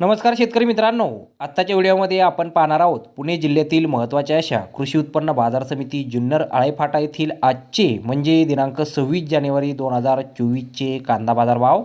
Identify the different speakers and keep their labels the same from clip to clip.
Speaker 1: नमस्कार शेतकरी मित्रांनो. आत्ताच्या व्हिडिओमध्ये आपण पाहणार आहोत पुणे जिल्ह्यातील महत्त्वाच्या अशा कृषी उत्पन्न बाजार समिती जुन्नर आळेफाटा येथील आजचे म्हणजे दिनांक सव्वीस जानेवारी दोन हजार चोवीसचे कांदा बाजार भाव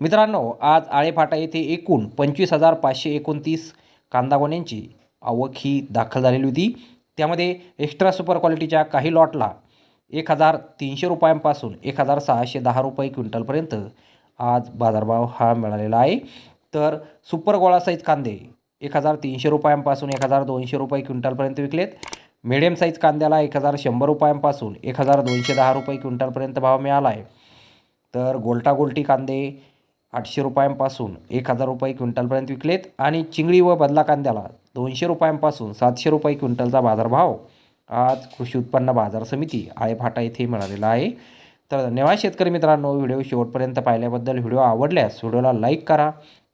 Speaker 1: मित्रांनो आज आळेफाटा येथे एकूण पंचवीस हजार पाचशे एकोणतीस कांदा गोण्यांची आवक ही दाखल झालेली होती. त्यामध्ये एक्स्ट्रा सुपर क्वालिटीच्या काही लॉटला एक हजार तीनशे रुपयांपासून एक हजार सहाशे दहा रुपये क्विंटलपर्यंत आज बाजारभाव हा मिळालेला आहे. तर सुपर गोळा साईज कांदे एक हजार तीनशे रुपयांपासून एक हजार दोनशे रुपये क्विंटलपर्यंत विकलेत. मिडियम साईज कांद्याला एक हजार शंभर रुपयांपासून एक हजार दोनशे दहा रुपये क्विंटलपर्यंत भाव मिळाला आहे तर गोल्टा गोलटी कांदे आठशे रुपयांपासून एक हजार रुपये क्विंटलपर्यंत विकलेत आणि चिंगळी व बदला कांद्याला दोनशे रुपयांपासून सातशे रुपये क्विंटलचा बाजारभाव आज कृषी उत्पन्न बाजार समिती आळेफाटा येथे मिळालेला आहे. तर धन्यवाद शेतकरी मित्रांनो व्हिडिओ शेवटपर्यंत पाहिल्याबद्दल. व्हिडिओ आवडल्यास व्हिडिओला लाईक करा.